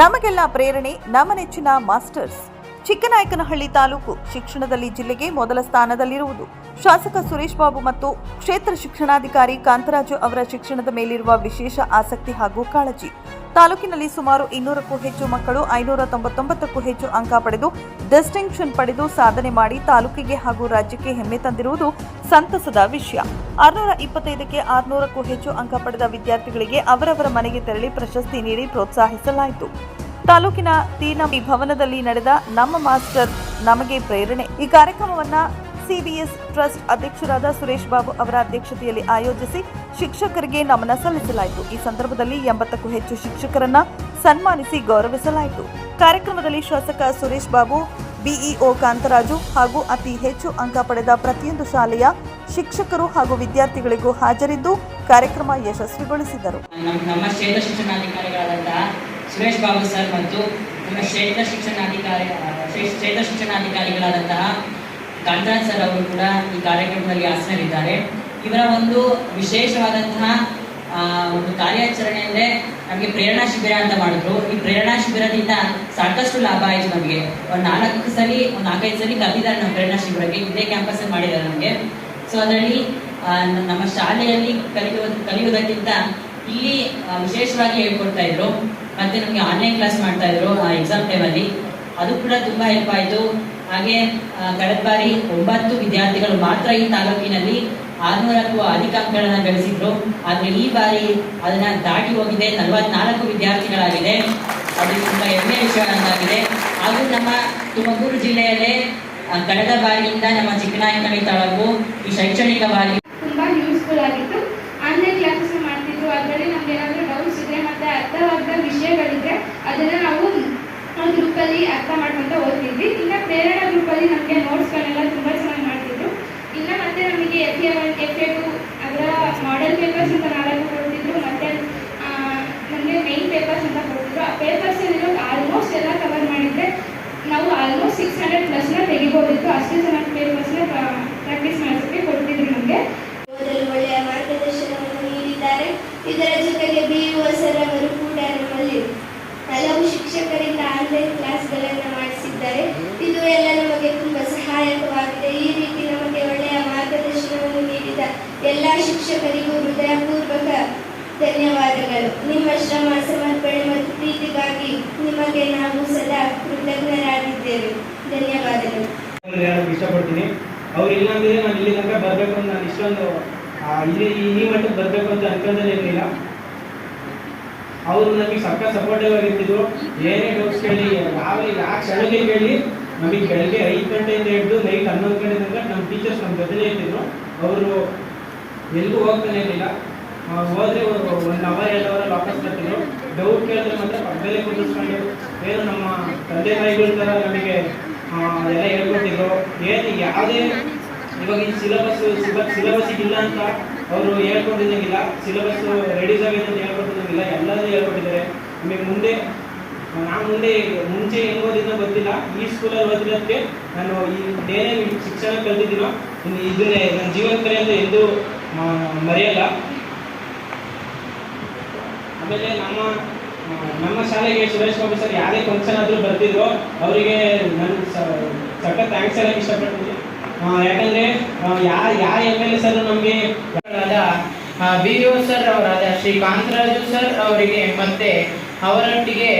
ನಮಗೆಲ್ಲ ಪ್ರೇರಣೆ, ನಮ್ಮ ನೆಚ್ಚಿನ ಮಾಸ್ಟರ್ಸ್. ಚಿಕ್ಕನಾಯಕನಹಳ್ಳಿ ತಾಲೂಕು ಶಿಕ್ಷಣದಲ್ಲಿ ಜಿಲ್ಲೆಗೆ ಮೊದಲ ಸ್ಥಾನದಲ್ಲಿರುವುದು. ಶಾಸಕ ಸುರೇಶ್ ಬಾಬು ಮತ್ತು ಕ್ಷೇತ್ರ ಶಿಕ್ಷಣಾಧಿಕಾರಿ ಕಾಂತರಾಜು ಅವರ ಶಿಕ್ಷಣದ ಮೇಲಿರುವ ವಿಶೇಷ ಆಸಕ್ತಿ ಹಾಗೂ ಕಾಳಜಿ. ತಾಲೂಕಿನಲ್ಲಿ ಸುಮಾರು ಇನ್ನೂರಕ್ಕೂ ಹೆಚ್ಚು ಮಕ್ಕಳು ಐನೂರ ತೊಂಬತ್ತೊಂಬತ್ತಕ್ಕೂ ಹೆಚ್ಚು ಅಂಕ ಪಡೆದು ಡಿಸ್ಟಿಂಕ್ಷನ್ ಪಡೆದು ಸಾಧನೆ ಮಾಡಿ ತಾಲೂಕಿಗೆ ಹಾಗೂ ರಾಜ್ಯಕ್ಕೆ ಹೆಮ್ಮೆ ತಂದಿರುವುದು ಸಂತಸದ ವಿಷಯ. ಆರುನೂರ ಇಪ್ಪತ್ತೈದಕ್ಕೆ ಆರುನೂರಕ್ಕೂ ಹೆಚ್ಚು ಅಂಕ ಪಡೆದ ವಿದ್ಯಾರ್ಥಿಗಳಿಗೆ ಅವರವರ ಮನೆಗೆ ತೆರಳಿ ಪ್ರಶಸ್ತಿ ನೀಡಿ ಪ್ರೋತ್ಸಾಹಿಸಲಾಯಿತು. ತಾಲೂಕಿನ ತೀನಂಬಿ ಭವನದಲ್ಲಿ ನಡೆದ ನಮ್ಮ ಮಾಸ್ಟರ್ ನಮಗೆ ಪ್ರೇರಣೆ. ಈ ಕಾರ್ಯಕ್ರಮವನ್ನ ಸಿಬಿಎಸ್ ಟ್ರಸ್ಟ್ ಅಧ್ಯಕ್ಷರಾದ ಸುರೇಶ್ ಬಾಬು ಅವರ ಅಧ್ಯಕ್ಷತೆಯಲ್ಲಿ ಆಯೋಜಿಸಿ ಶಿಕ್ಷಕರಿಗೆ ನಮನ ಸಲ್ಲಿಸಲಾಯಿತು. ಈ ಸಂದರ್ಭದಲ್ಲಿ ಎಂಬತ್ತಕ್ಕೂ ಹೆಚ್ಚು ಶಿಕ್ಷಕರನ್ನ ಸನ್ಮಾನಿಸಿ ಗೌರವಿಸಲಾಯಿತು. ಕಾರ್ಯಕ್ರಮದಲ್ಲಿ ಶಾಸಕ ಸುರೇಶ್ ಬಾಬು, ಬಿಇಒ ಕಾಂತರಾಜು ಹಾಗೂ ಅತಿ ಹೆಚ್ಚು ಅಂಕ ಪಡೆದ ಪ್ರತಿಯೊಂದು ಶಾಲೆಯ ಶಿಕ್ಷಕರು ಹಾಗೂ ವಿದ್ಯಾರ್ಥಿಗಳಿಗೂ ಹಾಜರಿದ್ದು ಕಾರ್ಯಕ್ರಮ ಯಶಸ್ವಿಗೊಳಿಸಿದರು. ನಮ್ಮ ಸುರೇಶ್ ಬಾಬು ಸರ್ ಮತ್ತು ನಮ್ಮ ಕ್ಷೇತ್ರ ಶಿಕ್ಷಣಾಧಿಕಾರಿ ಕ್ಷೇತ್ರ ಶಿಕ್ಷಣಾಧಿಕಾರಿಗಳಾದಂತಹ ಕಾಂತರಾಜ್ ಸರ್ ಅವರು ಕೂಡ ಈ ಕಾರ್ಯಕ್ರಮದಲ್ಲಿ ಹಾಸನರಿದ್ದಾರೆ ಇವರ ಒಂದು ವಿಶೇಷವಾದಂತಹ ಒಂದು ಕಾರ್ಯಾಚರಣೆ ಅಂದ್ರೆ ನಮಗೆ ಪ್ರೇರಣಾ ಶಿಬಿರ ಅಂತ ಮಾಡಿದ್ರು. ಈ ಪ್ರೇರಣಾ ಶಿಬಿರದಿಂದ ಸಾಕಷ್ಟು ಲಾಭ ಆಯಿತು ನಮಗೆ. ಒಂದು ನಾಲ್ಕು ಸಲ, ಒಂದು ನಾಲ್ಕೈದು ಸಲ ಕರೆದಿದ್ದಾರೆ ನಮ್ಮ ಪ್ರೇರಣಾ ಶಿಬಿರಕ್ಕೆ ಇದೇ ಕ್ಯಾಂಪಸ್ ಮಾಡಿದ್ದಾರೆ ನಮಗೆ. ಸೊ ಅದರಲ್ಲಿ ನಮ್ಮ ಶಾಲೆಯಲ್ಲಿ ಕಲಿಯುವ, ಕಲಿಯುವುದಕ್ಕಿಂತ ಇಲ್ಲಿ ವಿಶೇಷವಾಗಿ ಹೇಳ್ಕೊಡ್ತಾ ಇದ್ರು. ಮತ್ತೆ ನಮಗೆ ಆನ್ಲೈನ್ ಕ್ಲಾಸ್ ಮಾಡ್ತಾ ಇದ್ರು ಎಕ್ಸಾಮ್ ಟೈಮಲ್ಲಿ ಅದು ಕೂಡ ತುಂಬಾ ಹೆಲ್ಪ್ ಆಯಿತು. ಹಾಗೆ ಕಳೆದ ಬಾರಿ ಒಂಬತ್ತು ವಿದ್ಯಾರ್ಥಿಗಳು ಮಾತ್ರ ಈ ತಾಲೂಕಿನಲ್ಲಿ ಆರ್ನೂರಕ್ಕೂ ಅಧಿಕ ಅಂಕಗಳನ್ನು ಗಳಿಸಿದ್ರು. ಆದರೆ ಈ ಬಾರಿ ಅದನ್ನ ದಾಟಿ ಹೋಗಿದೆ. ನಲವತ್ನಾಲ್ಕು ವಿದ್ಯಾರ್ಥಿಗಳಾಗಿದೆ. ಅದು ತುಂಬಾ ಹೆಮ್ಮೆಯ ವಿಷಯವಾಗಿದೆ ಹಾಗೂ ನಮ್ಮ ತುಮಕೂರು ಜಿಲ್ಲೆಯಲ್ಲೇ ಕಳೆದ ಬಾರಿಯಿಂದ ನಮ್ಮ ಚಿಕ್ಕನಾಯಕನಹಳ್ಳಿ ತಾಲೂಕು ಈ ಶೈಕ್ಷಣಿಕವಾಗಿ ತುಂಬಾ ಯೂಸ್ಫುಲ್ ಆಗಿತ್ತು. ಆನ್ಲೈನ್ ಕ್ಲಾಸಸ್ ಮಾಡ್ತಿದ್ರು. ಅದರಲ್ಲಿ ನಮ್ಗೆ ಏನಾದರೂ ಡೌಟ್ಸ್ ಇದ್ರೆ ಮತ್ತೆ ಅರ್ಥವಾದ ವಿಷಯಗಳಿದ್ರೆ ಅದನ್ನ ನಾವು ಗ್ರೂಪಲ್ಲಿ ಅರ್ಥ ಮಾಡ್ಕೊಂತ ಓದ್ತಿದ್ವಿ. ಇನ್ನ ಪ್ರೇರಣಾ ಗ್ರೂಪಲ್ಲಿ ನಮಗೆ ನೋಟ್ಸ್ಗಳೆಲ್ಲ ತುಂಬಾ ಚೆನ್ನಾಗಿ ಮಾಡ್ತಿದ್ರು ಇನ್ನ ಮತ್ತೆ ನಮಗೆ F A one F A two ಅದರ ಮಾಡೆಲ್ ಪೇಪರ್ಸ್ ಅಂತ ನಾಲ್ಕು ಕೊಡ್ತಿದ್ರು ಮತ್ತೆ ನಮಗೆ ಮೈನ್ ಪೇಪರ್ಸ್ ಅಂತ ಕೊಡ್ತಿದ್ರು ಆ ಪೇಪರ್ಸ್ ಇರೋ ಆಲ್ಮೋಸ್ಟ್ ಎಲ್ಲ ಕವರ್ ಮಾಡಿದ್ರೆ ನಾವು ಆಲ್ಮೋಸ್ಟ್ ಸಿಕ್ಸ್ ಹಂಡ್ರೆಡ್ ಪ್ಲಸ್ನ ತೆಗಿಬೋದಿತ್ತು ಅಷ್ಟೇ ಚೆನ್ನಾಗಿ ಪೇಪರ್ಸ್ನ ಪ್ರಾಕ್ಟೀಸ್ ಮಾಡಿಸೋಕ್ಕೆ ಕೊಡ್ತಿದ್ರು ನಮಗೆ ಓದಲು ಒಳ್ಳೆಯ ಮಾರ್ಗದರ್ಶನವನ್ನು ನೀಡಿದ್ದಾರೆ ಇದರ ಜೊತೆಗೆ ಬಿ ಯು ಸರ್ ಅವರು ಕೂಡ ನಮ್ಮಲ್ಲಿ ಹಲವು ಶಿಕ್ಷಕರಿಂದ ಆನ್ಲೈನ್ ಕ್ಲಾಸ್ಗಳನ್ನು ಮಾಡಿಸಿದ್ದಾರೆ ಇದು ಎಲ್ಲ ನಮಗೆ ತುಂಬ ಸಹಾಯಕವಾಗಿದೆ ಈ ರೀತಿ ನಮಗೆ ಒಳ್ಳೆಯ ಮಾರ್ಗದರ್ಶನವನ್ನು ನೀಡಿದ ಎಲ್ಲ ಶಿಕ್ಷಕರಿಗೂ ಹೃದಯಪೂರ್ವಕ ಧನ್ಯವಾದಗಳು. ನಿಮ್ಮ ಶ್ರಮ, ಸಮರ್ಪಣೆ ಮತ್ತು ಪ್ರೀತಿಗಾಗಿ ನಿಮಗೆ ನಾವು ಸದಾ ಕೃತಜ್ಞರಾಗಿದ್ದೇವೆ. ಧನ್ಯವಾದಗಳು. ಇಷ್ಟಪಡ್ತೀನಿ. ಅವ್ರು ಇಲ್ಲ ಅಂದ್ರೆ ನಾನು ಇಲ್ಲಿ ತನಕ ಬರಬೇಕು ಅಂತ ನಾನು ಇಷ್ಟೊಂದು ಇಲ್ಲಿ ಈ ಮಟ್ಟಕ್ಕೆ ಬರಬೇಕು ಅಂತ ಅನ್ಕೊಂಡೇ ಇರಲಿಲ್ಲ. ಅವರು ನಮಗೆ ಸಕ್ಕ ಸಪೋರ್ಟಿವ್ ಆಗಿರ್ತಿದ್ರು. ಏನೇ ಡೌಟ್ಸ್ ಕೇಳಿ, ಯಾವ ಯಾವ ಕ್ಷಣಕ್ಕೆ ಕೇಳಿ, ನಮಗೆ ಬೆಳಗ್ಗೆ ಐದು ಗಂಟೆಯಿಂದ ಹಿಡಿದು ನೈಟ್ ಹನ್ನೊಂದು ಗಂಟೆ ತನಕ ನಮ್ಮ ಟೀಚರ್ಸ್ ನಮ್ಮ ಜೊತೆಲೇ ಇರ್ತಿದ್ರು. ಅವರು ಎಲ್ಲಿಗೂ ಹೋಗ್ತಾನೆ ಇರಲಿಲ್ಲ. ಹೋದ್ರೆ ಒಂದು ಅವರ್ ಎರಡು ಅವರ್ ವಾಪಸ್ ಬರ್ತಿದ್ರು. ಡೌಟ್ ಕೇಳಿದ್ರೆ ಮಾತ್ರ ಪಕ್ಕದಲ್ಲೇ ಕುಂದಿಸ್ಕೊಂಡು ಏನು ನಮ್ಮ ತಂದೆ ತಾಯಿಗಳ ಥರ ನಮಗೆ ಎಲ್ಲ ಹೇಳ್ಕೊಟ್ಟಿದ್ರು. ಏನು ಯಾವುದೇ, ಇವಾಗ ಈ ಸಿಲೆಬಸ್ ಸಿಲೆಬಸ್ ಇಲ್ಲ ಅಂತ ಅವರು ಹೇಳ್ಕೊಂಡಿದ್ದಂಗಿಲ್ಲ ಸಿಲೆಬಸ್ ರೆಡೀಸ್ ಆಗಿದೆ ಅಂತ ಹೇಳ್ಕೊಟ್ಟಿದ್ದಂಗಿಲ್ಲ. ಎಲ್ಲದೂ ಹೇಳ್ಕೊಟ್ಟಿದ್ದಾರೆ. ನಮಗೆ ಮುಂದೆ, ನಾನು ಮುಂದೆ, ಮುಂಚೆ ಹೆಂಗ್ ಓದಿದ್ನೋ ಗೊತ್ತಿಲ್ಲ. ಈ ಸ್ಕೂಲಲ್ಲಿ ಓದಿರೋದಕ್ಕೆ ನಾನು ಈ ಏನೇ ಶಿಕ್ಷಣ ಕಲ್ತಿದ್ದೀನೋ ಇದನ್ನೇ ನನ್ನ ಜೀವನ ಕರೆಯಿಂದ ಎಂದು ಮರೆಯಲ್ಲ. ಆಮೇಲೆ ನಮ್ಮ ನಮ್ಮ ಶಾಲೆಗೆ ಸುರೇಶ್ ಬಾಬು ಸರ್ ಯಾರೇ ಫಂಕ್ಷನ್ ಆದರೂ ಬರ್ತಿದ್ರು. ಅವರಿಗೆ ನನ್ನ ಸಖತ್ ಥ್ಯಾಂಕ್ಸ್ ಹೇಳಕ್ಕೆ ಇಷ್ಟಪಡ್ತೀನಿ. ಯಾಕಂದ್ರೆ ಯಾರು ಯಾರ ಎಂ ಎಲ್ ಎ ಸರ್ ನಮಗೆ ಬಿ ಯು ಸರ್ ಅವರಾದ ಶ್ರೀ ಕಾಂತರಾಜು ಸರ್ ಅವರಿಗೆ ಮತ್ತೆ ಅವರೊಟ್ಟಿಗೆ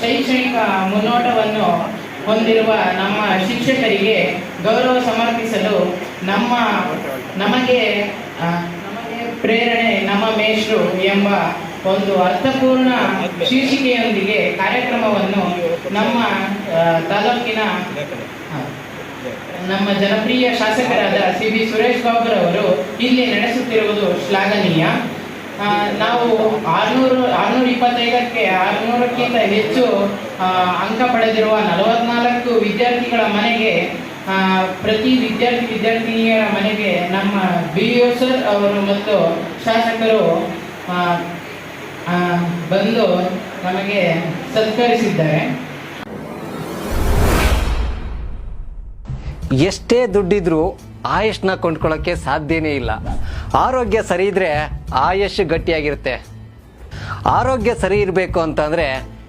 ಶೈಕ್ಷಣಿಕ ಮುನ್ನೋಟವನ್ನು ಹೊಂದಿರುವ ನಮ್ಮ ಶಿಕ್ಷಕರಿಗೆ ಗೌರವ ಸಮರ್ಪಿಸಲು ನಮ್ಮ, ನಮಗೆ ಪ್ರೇರಣೆ ನಮ್ಮ ಮೇಷ್ರು ಎಂಬ ಒಂದು ಅರ್ಥಪೂರ್ಣ ಶೀರ್ಷಿಕೆಯೊಂದಿಗೆ ಕಾರ್ಯಕ್ರಮವನ್ನು ನಮ್ಮ ತಾಲೂಕಿನ, ನಮ್ಮ ಜನಪ್ರಿಯ ಶಾಸಕರಾದ ಸಿ ಬಿ ಸುರೇಶ್ ಬಾಬುರವರು ಇಲ್ಲಿ ನಡೆಸುತ್ತಿರುವುದು ಶ್ಲಾಘನೀಯ. ನಾವು ಆರುನೂರು, ಆರುನೂರ ಇಪ್ಪತ್ತೈದಕ್ಕೆ, ಆರುನೂರಕ್ಕಿಂತ ಹೆಚ್ಚು ಅಂಕ ಪಡೆದಿರುವ ನಲವತ್ನಾಲ್ಕು ವಿದ್ಯಾರ್ಥಿಗಳ ಮನೆಗೆ ಪ್ರತಿ ವಿದ್ಯಾರ್ಥಿ ವಿದ್ಯಾರ್ಥಿನಿಯರ ಮನೆಗೆ ನಮ್ಮ ಬಿ ಒ ಸರ್ ಅವರು ಮತ್ತು ಶಾಸಕರು ಬಂದು ನಮಗೆ ಸತ್ಕರಿಸಿದ್ದಾರೆ. ಎಷ್ಟೇ ದುಡ್ಡಿದ್ರೂ ಆಯುಷ್ನ ಕೊಂಡ್ಕೊಳ್ಳೋಕ್ಕೆ ಸಾಧ್ಯನೇ ಇಲ್ಲ. ಆರೋಗ್ಯ ಸರಿ ಇದ್ರೆ ಆಯುಷ್ ಗಟ್ಟಿಯಾಗಿರುತ್ತೆ. ಆರೋಗ್ಯ ಸರಿ ಇರಬೇಕು ಅಂತಂದರೆ